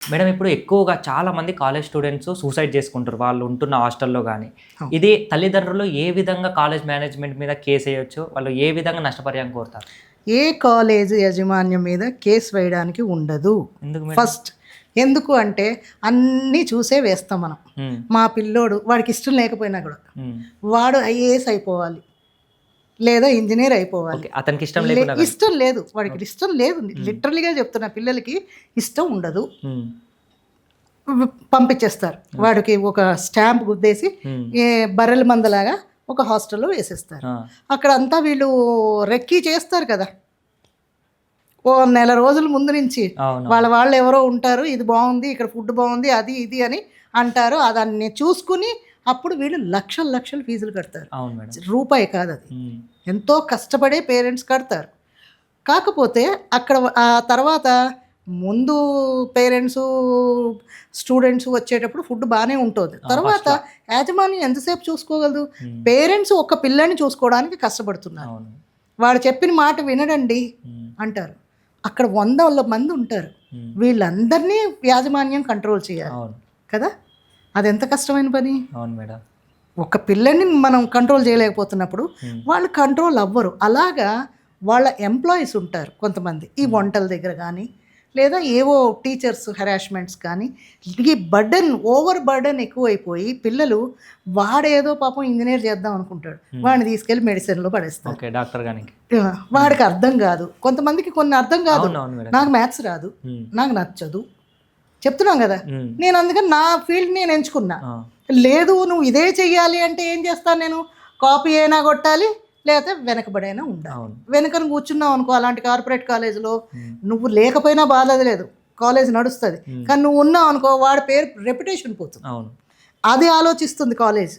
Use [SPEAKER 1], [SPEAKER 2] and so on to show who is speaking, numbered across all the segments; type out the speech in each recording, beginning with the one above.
[SPEAKER 1] Madam ఇప్పుడు ఎక్కువగా చాలా మంది కాలేజ్ స్టూడెంట్స్ సూసైడ్ చేసుకుంటారు. వాళ్ళు ఉంటున్న హాస్టల్లో కానీ. ఇది తల్లిదండ్రులు ఏ విధంగా కాలేజ్ మేనేజ్మెంట్ మీద కేసు వేయొచ్చు వాళ్ళు ఏ విధంగా నష్టపరిహారం కోరుతారు?
[SPEAKER 2] ఏ కాలేజ్ యాజమాన్యం మీద కేసు వేయడానికి ఉండదు.
[SPEAKER 1] ఎందుకు
[SPEAKER 2] ఫస్ట్ ఎందుకు అంటే అన్నీ చూసే వేస్తాం మనం. మా పిల్లోడు వాడికి ఇష్టం లేకపోయినా కూడా. వాడు ఐఏఎస్ అయిపోవాలి. లేదా ఇంజనీర్ అయిపోవాలి.
[SPEAKER 1] అతనికి ఇష్టం
[SPEAKER 2] లే-
[SPEAKER 1] లేకుండా
[SPEAKER 2] ఇష్టం లేదు వాడికి ఇష్టం లేదు. లిటరలీగా చెప్తున్నా పిల్లలకి ఇష్టం ఉండదు. పంపించేస్తారు. వాడికి ఒక స్టాంప్ గుద్దేసి బర్రెల మందలాగా ఒక హాస్టల్లో వేసేస్తారు. అక్కడ అంతా వీళ్ళు రెక్కి చేస్తారు కదా. ఓ నెల రోజుల ముందు నుంచి వాళ్ళ వాళ్ళు ఎవరో ఉంటారు ఇది బాగుంది ఇక్కడ ఫుడ్ బాగుంది అది ఇది అని అంటారు. అదాన్ని చూసుకుని అప్పుడు వీళ్ళు లక్షల లక్షలు ఫీజులు కడతారు. రూపాయి కాదు అది. ఎంతో కష్టపడే పేరెంట్స్ కడతారు. కాకపోతే అక్కడ ఆ తర్వాత ముందు పేరెంట్స్ స్టూడెంట్స్ వచ్చేటప్పుడు ఫుడ్ బాగానే ఉంటుంది. తర్వాత యాజమాన్యం ఎంతసేపు చూసుకోగలదు? పేరెంట్స్ ఒక పిల్లని చూసుకోవడానికి కష్టపడుతున్నారు. వాడు చెప్పిన మాట వినడండి అంటారు. అక్కడ వందల మంది ఉంటారు. వీళ్ళందరినీ యాజమాన్యం కంట్రోల్ చేయాలి. కదా? అది ఎంత కష్టమైన పని?
[SPEAKER 1] అవును మేడం.
[SPEAKER 2] ఒక పిల్లని మనం కంట్రోల్ చేయలేకపోతున్నప్పుడు
[SPEAKER 1] ఉమ్,
[SPEAKER 2] వాళ్ళు కంట్రోల్ అవ్వరు. అలాగా వాళ్ళ ఎంప్లాయీస్ ఉంటారు కొంతమంది. ఈ వంటల దగ్గర కానీ లేదా ఏవో టీచర్స్ హెరాస్మెంట్స్ కానీ ఈ బర్డన్ ఓవర్ బర్డన్ ఎక్కువైపోయి పిల్లలు వాడేదో పాపం ఇంజనీర్ చేద్దాం అనుకుంటాడు. వాడిని తీసుకెళ్ళి మెడిసిన్లో పడేస్తారు.
[SPEAKER 1] ఓకే డాక్టర్
[SPEAKER 2] ఆ, వాడికి అర్థం కాదు. కొంతమందికి కొన్ని అర్థం కాదు. నాకు మ్యాథ్స్ రాదు. నాకు నచ్చదు. చెప్తున్నాం కదా. నేను అందుకని నా ఫీల్డ్ నేను ఎంచుకున్నా. లేదు నువ్వు ఇదే చెయ్యాలి అంటే ఏం చేస్తాను నేను? కాపీ అయినా కొట్టాలి లేకపోతే వెనకబడైనా ఉండాలి. వెనకను కూర్చున్నావు అనుకో అలాంటి కార్పొరేట్ కాలేజీలో నువ్వు లేకపోయినా బాధ లేదు. కాలేజ్ నడుస్తుంది. కానీ నువ్వు ఉన్నావు అనుకో వాడి పేరు రెప్యుటేషన్ పోతుంది.
[SPEAKER 1] అవును.
[SPEAKER 2] అది ఆలోచిస్తుంది కాలేజ్.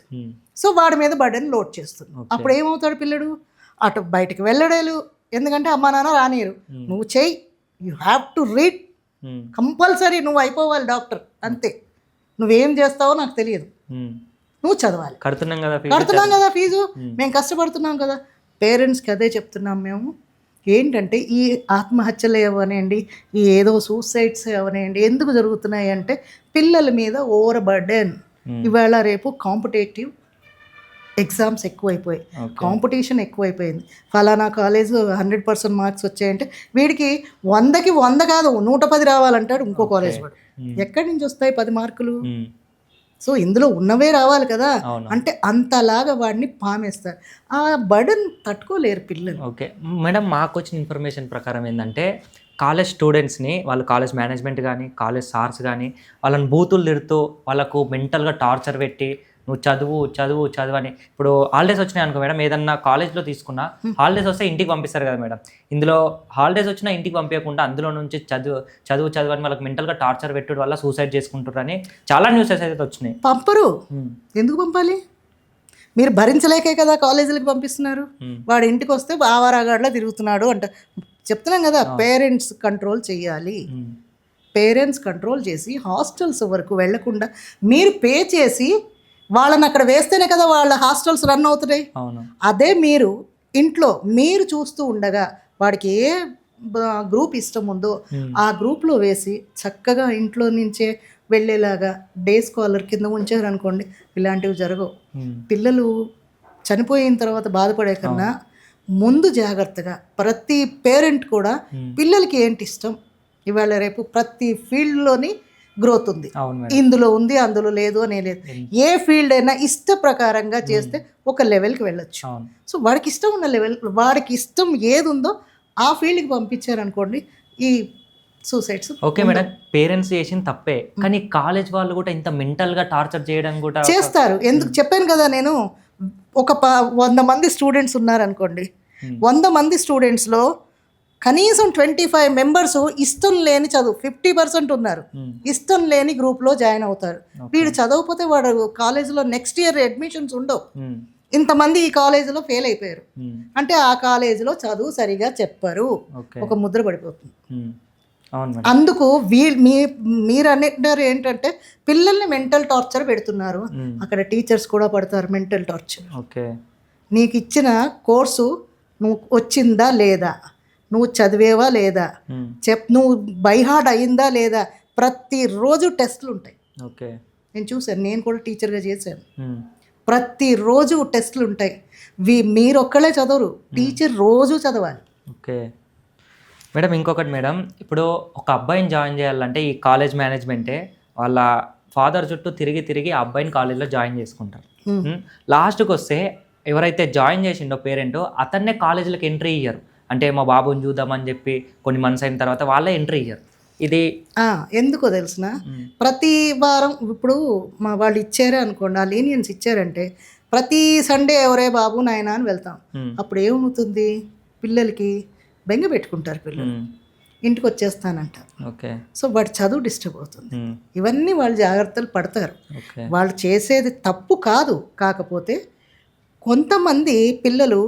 [SPEAKER 2] సో వాడి మీద బర్డెన్ లోడ్ చేస్తుంది. అప్పుడు ఏమవుతాడు పిల్లడు? అటు బయటికి వెళ్ళడేలు ఎందుకంటే అమ్మా నాన్న రానియరు. నువ్వు చెయ్యి. You have to read compulsory నువ్వు అయిపోవాలి డాక్టర్ అంతే. నువ్వేం చేస్తావో నాకు తెలియదు. నువ్వు చదవాలి.
[SPEAKER 1] కడుతున్నాం కదా ఫీజు?
[SPEAKER 2] కడుతున్నాం కదా ఫీజు. మేము కష్టపడుతున్నాం కదా. పేరెంట్స్కి అదే చెప్తున్నాం మేము. ఏంటంటే ఈ ఆత్మహత్యలు అవనేయండి ఈ ఏదో సూసైడ్స్ అవనేయండి ఎందుకు జరుగుతున్నాయి అంటే పిల్లల మీద ఓవర్ బర్డెన్ ఇవాళ రేపు కాంపిటేటివ్ ఎగ్జామ్స్ ఎక్కువైపోయాయి. కాంపిటీషన్ ఎక్కువైపోయింది. ఫలానా కాలేజ్ హండ్రెడ్ పర్సెంట్ మార్క్స్ వచ్చాయంటే వీడికి వందకి వంద కాదు నూట పది రావాలంటాడు ఇంకో కాలేజ్ వాడు.
[SPEAKER 1] ఉమ్,
[SPEAKER 2] ఎక్కడి నుంచి వస్తాయి పది మార్కులు? సో ఇందులో ఉన్నవే రావాలి కదా. అంటే అంతలాగా వాడిని పామేస్తారు. ఆ బర్డన్ తట్టుకోలేరు పిల్లలు.
[SPEAKER 1] ఓకే. మేడం మాకు వచ్చిన ఇన్ఫర్మేషన్ ప్రకారం ఏంటంటే కాలేజ్ స్టూడెంట్స్ని వాళ్ళు కాలేజ్ మేనేజ్మెంట్ కానీ కాలేజ్ సార్స్ కానీ వాళ్ళని బూతులు తిడుతూ వాళ్ళకు మెంటల్గా టార్చర్ పెట్టి నువ్వు చదువు చదువు చదువు అని. ఇప్పుడు హాలిడేస్ వచ్చినాయి అనుకో మేడం ఏదన్నా కాలేజ్లో తీసుకున్నా హాలిడేస్ వస్తే ఇంటికి పంపిస్తారు కదా మేడం. ఇందులో హాలిడేస్ వచ్చినా ఇంటికి పంపించకుండా అందులో నుంచి చదువు చదువు చదువు అని వాళ్ళకి మెంటల్గా టార్చర్ పెట్టడం వల్ల సూసైడ్ చేసుకుంటారని చాలా న్యూసెస్ అయితే వచ్చినాయి.
[SPEAKER 2] పంపరు. ఎందుకు పంపాలి? మీరు భరించలేకే కదా కాలేజీలకు పంపిస్తున్నారు. వాడు ఇంటికి వస్తే ఆవారాగాడ్లా తిరుగుతున్నాడు అంట. చెప్తున్నాం కదా పేరెంట్స్ కంట్రోల్ చేయాలి. పేరెంట్స్ కంట్రోల్ చేసి హాస్టల్స్ వరకు వెళ్ళకుండా మీరు పే చేసి వాళ్ళని అక్కడ వేస్తేనే కదా వాళ్ళ హాస్టల్స్ రన్ అవుతున్నాయి. అదే మీరు ఇంట్లో మీరు చూస్తూ ఉండగా వాడికి ఏ గ్రూప్ ఇష్టం ఉందో ఆ గ్రూప్లో వేసి చక్కగా ఇంట్లో నుంచే వెళ్ళేలాగా డే స్కాలర్ కింద ఉంచారనుకోండి ఇలాంటివి జరగవు. పిల్లలు చనిపోయిన తర్వాత బాధపడే కన్నా ముందు జాగ్రత్తగా ప్రతి పేరెంట్ కూడా పిల్లలకి ఏంటి ఇష్టం? ఇవాళ రేపు ప్రతి ఫీల్డ్లోని గ్రోత్ ఉంది. ఇందులో ఉంది అందులో లేదు అనే లేదు. ఏ ఫీల్డ్ అయినా ఇష్ట ప్రకారంగా చేస్తే ఒక లెవెల్కి వెళ్ళొచ్చు. సో వాడికి ఇష్టం ఉన్న లెవెల్ వాడికి ఇష్టం ఏది ఉందో ఆ ఫీల్డ్కి పంపించారనుకోండి ఈ సూసైడ్స్
[SPEAKER 1] ఓకే మేడం. పేరెంట్స్ చేసిన తప్పే. కానీ కాలేజ్ వాళ్ళు కూడా ఇంత మెంటల్గా టార్చర్ చేయడం కూడా
[SPEAKER 2] చేస్తారు. ఎందుకు? చెప్పాను కదా నేను ఒక ప వంద మంది స్టూడెంట్స్ ఉన్నారనుకోండి. వంద మంది స్టూడెంట్స్లో కనీసం ట్వంటీ ఫైవ్ మెంబర్స్ ఇష్టం లేని చదువు ఫిఫ్టీ పర్సెంట్ ఉన్నారు.
[SPEAKER 1] ఉమ్,
[SPEAKER 2] ఇష్టం లేని గ్రూప్లో జాయిన్ అవుతారు. వీడు చదవకపోతే వాడు కాలేజీలో నెక్స్ట్ ఇయర్ అడ్మిషన్స్ ఉండవు.
[SPEAKER 1] ఉమ్,
[SPEAKER 2] ఇంతమంది ఈ కాలేజీలో ఫెయిల్ అయిపోయారు.
[SPEAKER 1] ఉమ్,
[SPEAKER 2] అంటే ఆ కాలేజీలో చదువు సరిగా చెప్పరు. ఒక ముద్ర పడిపోతుంది. అందుకు వీ మీ మీరు అనేటారు ఏంటంటే పిల్లల్ని మెంటల్ టార్చర్ పెడుతున్నారు. అక్కడ టీచర్స్ కూడా పడతారు మెంటల్ టార్చర్.
[SPEAKER 1] ఓకే
[SPEAKER 2] నీకు ఇచ్చిన కోర్సు నువ్వు వచ్చిందా లేదా? నువ్వు చదివేవా లేదా? చెప్ నువ్వు బైహార్డ్ అయిందా లేదా? ప్రతిరోజు టెస్టులు ఉంటాయి
[SPEAKER 1] ఓకే.
[SPEAKER 2] నేను చూశాను నేను కూడా టీచర్గా చేశాను. ప్రతిరోజు టెస్టులు ఉంటాయి వి మీరు ఒక్కళ్ళే చదవరు టీచర్ రోజు చదవాలి.
[SPEAKER 1] ఓకే. మేడం ఇంకొకటి మేడం ఇప్పుడు ఒక అబ్బాయిని జాయిన్ చేయాలంటే ఈ కాలేజ్ మేనేజ్మెంటే వాళ్ళ ఫాదర్ చుట్టూ తిరిగి తిరిగి అబ్బాయిని కాలేజ్లో జాయిన్ చేసుకుంటారు. లాస్ట్కి వస్తే ఎవరైతే జాయిన్ చేసిండో పేరెంట్ అతన్నే కాలేజీలకు ఎంట్రీ ఇయ్యరు. అంటే మా బాబుని చూద్దామని చెప్పి కొన్ని మంత్స్ అయిన తర్వాత వాళ్ళే ఎంట్రీ ఇయ్యరు ఇది
[SPEAKER 2] ఎందుకో తెలిసిన? ప్రతి వారం ఇప్పుడు మా వాళ్ళు ఇచ్చారే అనుకోండి ఆ లీనియన్స్ ఇచ్చారంటే ప్రతి సండే ఎవరే బాబు నాయనా అని వెళ్తాం. అప్పుడు ఏమవుతుంది? పిల్లలకి బెంగ పెట్టుకుంటారు పిల్లలు. ఇంటికి వచ్చేస్తానంటారు
[SPEAKER 1] ఓకే.
[SPEAKER 2] సో వాడి చదువు డిస్టర్బ్ అవుతుంది. ఇవన్నీ వాళ్ళు జాగ్రత్తలు పడతారు. వాళ్ళు చేసేది తప్పు కాదు. కాకపోతే కొంతమంది పిల్లలు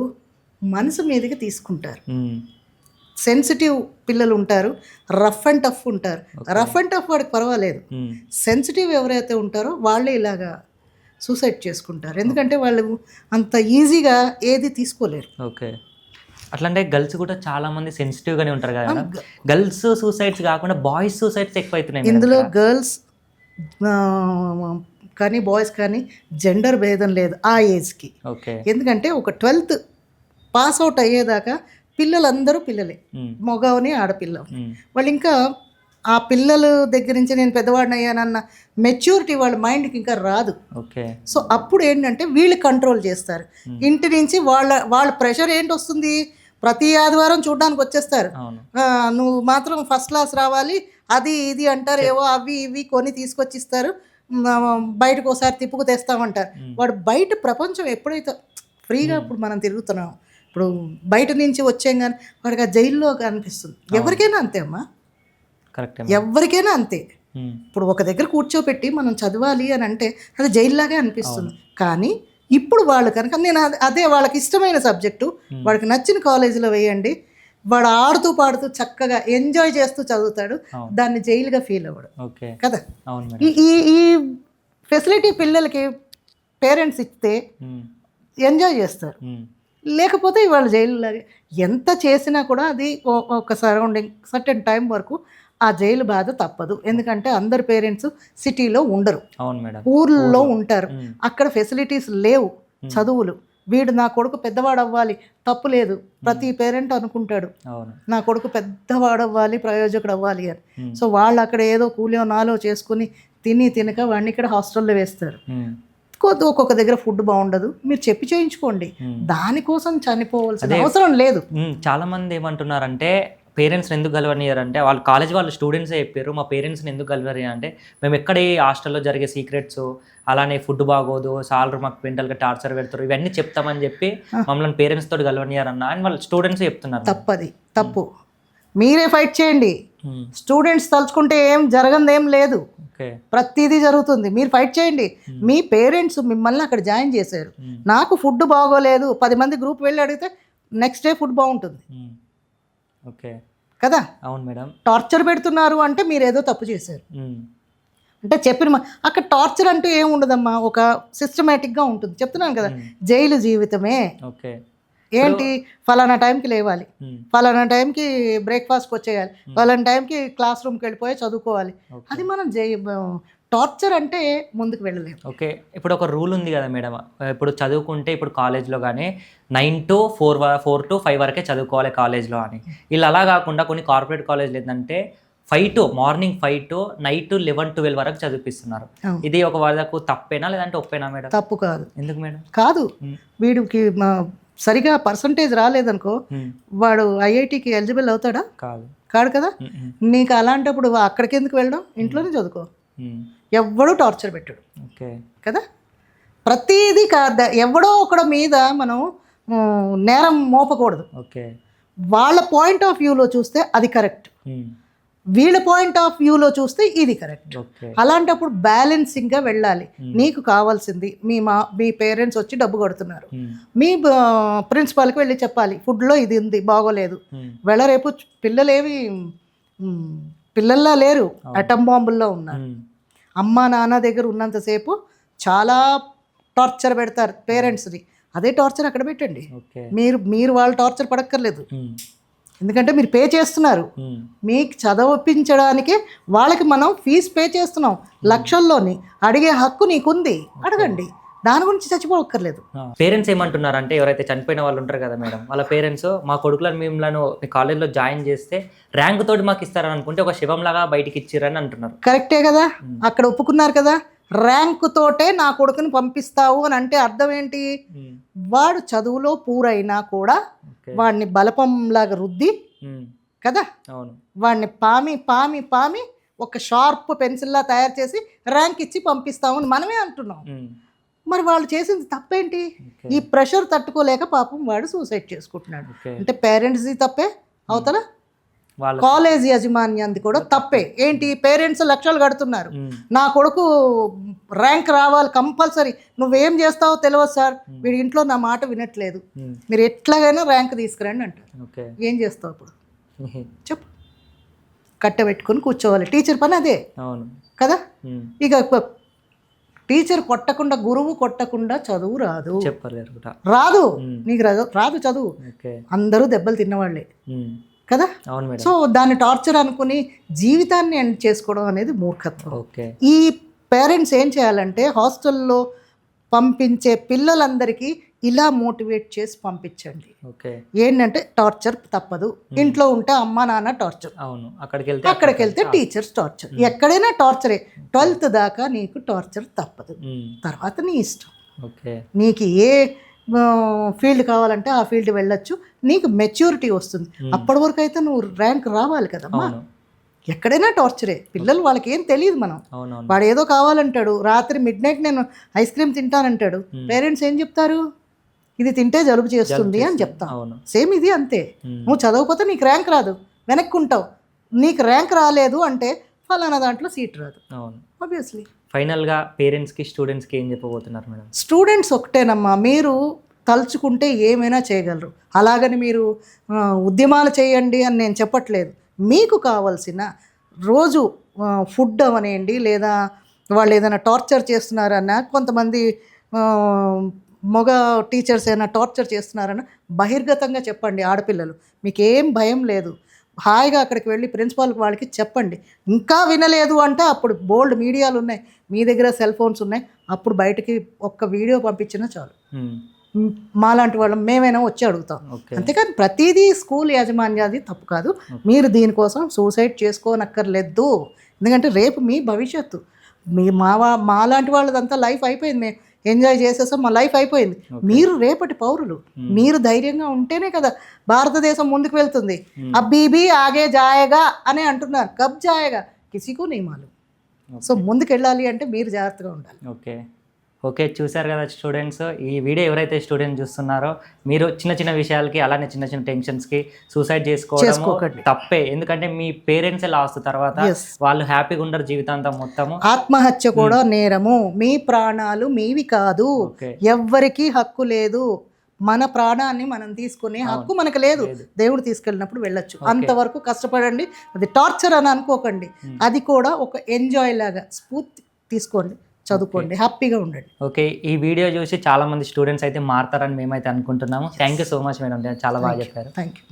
[SPEAKER 2] మనసు మీదకి తీసుకుంటారు. సెన్సిటివ్ పిల్లలు ఉంటారు రఫ్ అండ్ టఫ్ ఉంటారు. రఫ్ అండ్ టఫ్ వాడికి పర్వాలేదు. సెన్సిటివ్ ఎవరైతే ఉంటారో వాళ్ళే ఇలాగా సూసైడ్ చేసుకుంటారు. ఎందుకంటే వాళ్ళు అంత ఈజీగా ఏది తీసుకోలేరు.
[SPEAKER 1] ఓకే. అట్లంటే గర్ల్స్ కూడా చాలా మంది సెన్సిటివ్ గానే ఉంటారు కదా గర్ల్స్ సూసైడ్స్ కాకుండా బాయ్స్ సూసైడ్స్ ఎక్కువ అవుతున్నాయి
[SPEAKER 2] ఇందులో. గర్ల్స్ కానీ బాయ్స్ కానీ జెండర్ భేదం లేదు ఆ ఏజ్కి
[SPEAKER 1] ఓకే.
[SPEAKER 2] ఎందుకంటే ఒక ట్వెల్త్ పాస్ అవుట్ అయ్యేదాకా పిల్లలందరూ పిల్లలే. మగవని ఆడపిల్ల. వాళ్ళు ఇంకా ఆ పిల్లల దగ్గర నుంచి నేను పెద్దవాడిని అయ్యానన్న మెచ్యూరిటీ వాళ్ళ మైండ్కి ఇంకా రాదు.
[SPEAKER 1] ఓకే.
[SPEAKER 2] సో అప్పుడు ఏంటంటే వీళ్ళు కంట్రోల్ చేస్తారు. ఇంటి నుంచి వాళ్ళ వాళ్ళ ప్రెషర్ ఏంటి వస్తుంది ప్రతి ఆదివారం చూడడానికి వచ్చేస్తారు. నువ్వు మాత్రం ఫస్ట్ క్లాస్ రావాలి అది ఇది అంటారు ఏవో అవి ఇవి కొని తీసుకొచ్చి ఇస్తారు మ్, బయటకు ఒకసారి తిప్పుకు తెస్తామంటారు. వాడు బయట ప్రపంచం ఎప్పుడైతే ఫ్రీగా ఇప్పుడు మనం తిరుగుతున్నాం ఇప్పుడు బయట నుంచి వచ్చాం కానీ వాడికి ఆ జైల్లో అనిపిస్తుంది ఎవరికైనా అంతే అమ్మా.
[SPEAKER 1] కరెక్ట్
[SPEAKER 2] ఎవరికైనా అంతే. ఇప్పుడు ఒక దగ్గర కూర్చోపెట్టి మనం చదవాలి అని అంటే అది జైల్లాగే అనిపిస్తుంది. కానీ ఇప్పుడు వాళ్ళు కనుక నేను అదే- వాళ్ళకి ఇష్టమైన సబ్జెక్టు వాడికి నచ్చిన కాలేజీలో వేయండి వాడు ఆడుతూ పాడుతూ చక్కగా ఎంజాయ్ చేస్తూ చదువుతాడు. దాన్ని జైలుగా ఫీల్ అవ్వడు.
[SPEAKER 1] ఓకే.
[SPEAKER 2] కదా? ఈ ఈ ఫెసిలిటీ పిల్లలకి పేరెంట్స్ ఇస్తే ఎంజాయ్ చేస్తారు. లేకపోతే ఇవాళ జైలులాగే. ఎంత చేసినా కూడా అది ఒక సరౌండింగ్ సర్టెన్ టైం వరకు ఆ జైలు బాధ తప్పదు. ఎందుకంటే అందరు పేరెంట్స్ సిటీలో ఉండరు. ఊర్లలో ఉంటారు. అక్కడ ఫెసిలిటీస్ లేవు. చదువులు. వీడు నా కొడుకు పెద్దవాడు అవ్వాలి తప్పు లేదు. ప్రతి పేరెంట్ అనుకుంటాడు. నా కొడుకు పెద్దవాడు అవ్వాలి ప్రయోజకుడు అవ్వాలి అని సో వాళ్ళు అక్కడ ఏదో కూలియో నాలో చేసుకుని తిని తినక వాడిని ఇక్కడ హాస్టల్లో వేస్తారు. కొద్ది ఒక్కొక్క దగ్గర ఫుడ్ బాగుండదు. మీరు చెప్పి చేయించుకోండి. దానికోసం చనిపోవాల్సిన అవసరం లేదు.
[SPEAKER 1] చాలా మంది ఏమంటున్నారంటే పేరెంట్స్ని ఎందుకు కలవనియరు అంటే వాళ్ళు కాలేజ్ వాళ్ళు స్టూడెంట్సే చెప్పారు మా పేరెంట్స్ని ఎందుకు కలవని అంటే మేము ఎక్కడ ఈ హాస్టల్లో జరిగే సీక్రెట్స్ అలానే ఫుడ్ బాగోదు సాలరీ మాకు మెంటల్గా టార్చర్ పెడతారు ఇవన్నీ చెప్తామని చెప్పి మమ్మల్ని పేరెంట్స్ తోటి కలవనియరు అన్న అని వాళ్ళు స్టూడెంట్స్ చెప్తున్నారు.
[SPEAKER 2] తప్పది. తప్పు. మీరే ఫైట్ చేయండి. స్టూడెంట్స్ తలుచుకుంటే ఏం జరగంది ఏం లేదు. ప్రతిదీ జరుగుతుంది. మీరు ఫైట్ చేయండి. మీ పేరెంట్స్ మిమ్మల్ని అక్కడ జాయిన్ చేశారు. నాకు ఫుడ్ బాగోలేదు. పది మంది గ్రూప్ వెళ్ళి అడిగితే నెక్స్ట్ డే ఫుడ్ బాగుంటుంది.
[SPEAKER 1] ఓకే.
[SPEAKER 2] కదా?
[SPEAKER 1] అవును మేడం.
[SPEAKER 2] టార్చర్ పెడుతున్నారు అంటే మీరు ఏదో తప్పు చేశారు. అంటే చెప్పిన అక్కడ టార్చర్ అంటూ ఏం ఉండదమ్మా. ఒక సిస్టమేటిక్గా ఉంటుంది. చెప్తున్నాను కదా. జైలు జీవితమే.
[SPEAKER 1] ఓకే.
[SPEAKER 2] ఏంటి? ఫలానా టైంకి లేవాలి. ఫలానా టైంకి బ్రేక్ఫాస్ట్కి వచ్చేయాలి. ఫలానా టైంకి క్లాస్ రూమ్కి వెళ్ళిపోయి చదువుకోవాలి. అది మనం జై టార్చర్ అంటే ముందుకు వెళ్ళలేము.
[SPEAKER 1] ఓకే. ఇప్పుడు ఒక రూల్ ఉంది కదా మేడం. ఇప్పుడు చదువుకుంటే ఇప్పుడు కాలేజ్లో కానీ nine to four four to five వరకే చదువుకోవాలి కాలేజ్లో అని. వీళ్ళు అలా కాకుండా కొన్ని కార్పొరేట్ కాలేజ్లు ఏంటంటే five to morning five to night eleven twelve వరకు చదివిపిస్తున్నారు.
[SPEAKER 2] అవును.
[SPEAKER 1] ఇది ఒక వరకు తప్పేనా లేదంటే ఒప్పేనా మేడం?
[SPEAKER 2] తప్పు కాదు.
[SPEAKER 1] ఎందుకు మేడం?
[SPEAKER 2] కాదు. వీడికి సరిగా పర్సంటేజ్ రాలేదనుకో వాడు ఐఐటికి ఎలిజిబుల్ అవుతాడా?
[SPEAKER 1] కాదు.
[SPEAKER 2] కాడు కదా?
[SPEAKER 1] ఉమ్,
[SPEAKER 2] నీకు అలాంటప్పుడు అక్కడికి ఎందుకు వెళ్ళడం? ఇంట్లోనే చదువుకో.
[SPEAKER 1] ఉమ్,
[SPEAKER 2] ఎవ్వడూ టార్చర్ పెట్టడు.
[SPEAKER 1] ఓకే.
[SPEAKER 2] కదా? ప్రతిదీ కాదు. ఎవడో ఒకడ మీద మనం నేరం మోపకూడదు.
[SPEAKER 1] ఓకే.
[SPEAKER 2] వాళ్ళ పాయింట్ ఆఫ్ వ్యూలో చూస్తే అది కరెక్ట్. వీళ్ళ పాయింట్ ఆఫ్ వ్యూలో చూస్తే ఇది కరెక్ట్. అలాంటప్పుడు బ్యాలెన్సింగ్గా వెళ్ళాలి. నీకు కావాల్సింది మీ మా మీ పేరెంట్స్ వచ్చి డబ్బు కొడుతున్నారు.
[SPEAKER 1] ఉమ్,
[SPEAKER 2] మీ ప్రిన్సిపాల్కి వెళ్ళి చెప్పాలి ఫుడ్లో ఇది ఉంది బాగోలేదు.
[SPEAKER 1] ఉమ్,
[SPEAKER 2] వెళ్ళ రేపు పిల్లలేవి పిల్లల్లా లేరు అటం బాంబుల్లో ఉన్నారు. అమ్మ నాన్న దగ్గర ఉన్నంతసేపు చాలా టార్చర్ పెడతారు పేరెంట్స్ని. అదే టార్చర్ అక్కడ పెట్టండి. మీరు మీరు వాళ్ళు టార్చర్ పడక్కర్లేదు. ఎందుకంటే మీరు పే చేస్తున్నారు. మీకు చదివించడానికే వాళ్ళకి మనం ఫీజు పే చేస్తున్నాం. లక్షల్లోని అడిగే హక్కు నీకుంది. అడగండి. దాని గురించి చచ్చిపోక్కర్లేదు.
[SPEAKER 1] పేరెంట్స్ ఏమంటున్నారు అంటే ఎవరైతే చనిపోయిన వాళ్ళు ఉంటారు కదా మేడం వాళ్ళ పేరెంట్స్ మా కొడుకులను మిమ్మల్ని మీ కాలేజ్లో జాయిన్ చేస్తే ర్యాంక్ తోటి మాకు ఇస్తారని అనుకుంటే ఒక శివం లాగా బయటికి ఇచ్చిరని అంటున్నారు.
[SPEAKER 2] కరెక్టే కదా? అక్కడ ఒప్పుకున్నారు కదా? ర్యాంకు తోటే నా కొడుకుని పంపిస్తావు అని అంటే అర్థం ఏంటి? వాడు చదువులో పూరైనా కూడా వాడిని బలపంలాగా రుద్ది
[SPEAKER 1] ఉమ్,
[SPEAKER 2] కదా?
[SPEAKER 1] అవును.
[SPEAKER 2] వాడిని పామి పామి పామి ఒక షార్ప్ పెన్సిల్లా తయారు చేసి ర్యాంక్ ఇచ్చి పంపిస్తామని మనమే అంటున్నాం.
[SPEAKER 1] ఉమ్,
[SPEAKER 2] మరి వాళ్ళు చేసింది తప్పేంటి? ఈ ప్రెషర్ తట్టుకోలేక పాపం వాడు సూసైడ్ చేసుకుంటున్నాడు. అంటే పేరెంట్స్ది తప్పే అవతల కాలేజ్ యాజమాన్యంది కూడా తప్పే. ఏంటి? పేరెంట్స్ లక్షలు కడుతున్నారు. నా కొడుకు ర్యాంక్ రావాలి కంపల్సరీ. నువ్వేం చేస్తావో తెలియదు సార్. వీడి ఇంట్లో నా మాట వినట్లేదు. మీరు ఎట్లాగైనా ర్యాంక్ తీసుకురండి అంటారు. ఏం చేస్తావు అప్పుడు చెప్పు. కట్టబెట్టుకొని కూర్చోవాలి. టీచర్ పని అదే.
[SPEAKER 1] అవును.
[SPEAKER 2] కదా? ఇక టీచర్ కొట్టకుండా గురువు కొట్టకుండా చదువు రాదు.
[SPEAKER 1] చెప్పలేరు
[SPEAKER 2] రాదు. నీకు రాదు. రాదు చదువు. అందరూ దెబ్బలు తిన్నవాళ్ళే. కదా?
[SPEAKER 1] అవును
[SPEAKER 2] సో దాన్ని టార్చర్ అనుకుని జీవితాన్ని ఎండ్ చేసుకోవడం అనేది మూర్ఖత్వం.
[SPEAKER 1] ఓకే.
[SPEAKER 2] ఈ పేరెంట్స్ ఏం చేయాలంటే హాస్టల్లో పంపించే పిల్లలందరికీ ఇలా మోటివేట్ చేసి పంపించండి.
[SPEAKER 1] ఓకే.
[SPEAKER 2] ఏంటంటే టార్చర్ తప్పదు. ఇంట్లో ఉంటే అమ్మ నాన్న టార్చర్.
[SPEAKER 1] అవును. అక్కడికి వెళ్తే
[SPEAKER 2] అక్కడికి వెళ్తే టీచర్స్ టార్చర్. ఎక్కడైనా టార్చరే. ట్వెల్త్ దాకా నీకు టార్చర్ తప్పదు. తర్వాత నీ ఇష్టం.
[SPEAKER 1] ఓకే.
[SPEAKER 2] నీకు ఏ ఫీల్డ్ కావాలంటే ఆ ఫీల్డ్ వెళ్ళొచ్చు. నీకు మెచ్యూరిటీ వస్తుంది. అప్పటి వరకు అయితే నువ్వు ర్యాంక్ రావాలి కదమ్మా. ఎక్కడైనా టార్చరే. పిల్లలు వాళ్ళకి ఏం తెలియదు మనం. వాడు ఏదో కావాలంటాడు. రాత్రి మిడ్ నైట్ నేను ఐస్ క్రీమ్ తింటానంటాడు. పేరెంట్స్ ఏం చెప్తారు? ఇది తింటే జలుబు చేస్తుంది అని చెప్తాం.
[SPEAKER 1] అవును.
[SPEAKER 2] సేమ్ ఇది అంతే. నువ్వు చదవకపోతే నీకు ర్యాంక్ రాదు. వెనక్కుంటావు. నీకు ర్యాంక్ రాలేదు అంటే ఫలానా దాంట్లో సీట్ రాదు. ఆబ్వియస్లీ
[SPEAKER 1] ఫైనల్గా పేరెంట్స్కి స్టూడెంట్స్కి ఏం చెప్పబోతున్నారు మేడం?
[SPEAKER 2] స్టూడెంట్స్ ఒకటేనమ్మా. మీరు తలుచుకుంటే ఏమైనా చేయగలరు. అలాగని మీరు ఉద్యమాలు చేయండి అని నేను చెప్పట్లేదు. మీకు కావలసిన రోజు ఫుడ్ అవనేయండి లేదా వాళ్ళు ఏదైనా టార్చర్ చేస్తున్నారన్నా కొంతమంది మగ టీచర్స్ ఏమైనా టార్చర్ చేస్తున్నారన్నా బహిర్గతంగా చెప్పండి ఆడపిల్లలు. మీకేం భయం లేదు. హాయిగా అక్కడికి వెళ్ళి ప్రిన్సిపాల్ వాళ్ళకి చెప్పండి. ఇంకా వినలేదు అంటే అప్పుడు బోల్డ్ మీడియాలు ఉన్నాయి. మీ దగ్గర సెల్ ఫోన్స్ ఉన్నాయి. అప్పుడు బయటికి ఒక్క వీడియో పంపించినా చాలు. మాలాంటి వాళ్ళం మేమైనా వచ్చి అడుగుతాం. అంతేకాని ప్రతిదీ స్కూల్ యాజమాన్యాది తప్పు కాదు. మీరు దీనికోసం సూసైడ్ చేసుకోనక్కర్లేదు. ఎందుకంటే రేపు మీ భవిష్యత్తు. మీ మా మాలాంటి వాళ్ళదంతా లైఫ్ అయిపోయింది. మేము ఎంజాయ్ చేసేసాం మా లైఫ్ అయిపోయింది. మీరు రేపటి పౌరులు మీరు ధైర్యంగా ఉంటేనే కదా భారతదేశం ముందుకు వెళ్తుంది. అబ్బీబీ ఆగే జాయగా అని అంటున్నారు. కబ్ జాయగా కిసికు నియమాలు. సో ముందుకు వెళ్ళాలి అంటే మీరు జాగ్రత్తగా ఉండాలి.
[SPEAKER 1] ఓకే. ఓకే చూశారు కదా స్టూడెంట్స్. ఈ వీడియో ఎవరైతే స్టూడెంట్ చూస్తున్నారో మీరు చిన్న చిన్న విషయాలకి అలానే చిన్న చిన్న టెన్షన్స్కి సూసైడ్ చేసుకోవడం. తప్పే. ఎందుకంటే మీ పేరెంట్స్ లాస్ట్ తర్వాత. వాళ్ళు హ్యాపీగా ఉండరు జీవితాంతం మొత్తము.
[SPEAKER 2] ఆత్మహత్య కూడా నేరము. మీ ప్రాణాలు మీవి కాదు. ఎవ్వరికీ హక్కు లేదు. మన ప్రాణాన్ని మనం తీసుకునే హక్కు మనకు లేదు. దేవుడు తీసుకెళ్ళినప్పుడు వెళ్ళొచ్చు. అంతవరకు కష్టపడండి. అది టార్చర్ అని అనుకోకండి. అది కూడా ఒక ఎంజాయ్ లాగా స్ఫూర్తి తీసుకోండి. చదువుకోండి హ్యాపీగా ఉండండి.
[SPEAKER 1] ఓకే ఈ వీడియో చూసి చాలా మంది స్టూడెంట్స్ అయితే మారతారని మేమైతే అనుకుంటున్నాము. Thank you so much madam చాలా బాగా చెప్పారు.
[SPEAKER 2] Thank you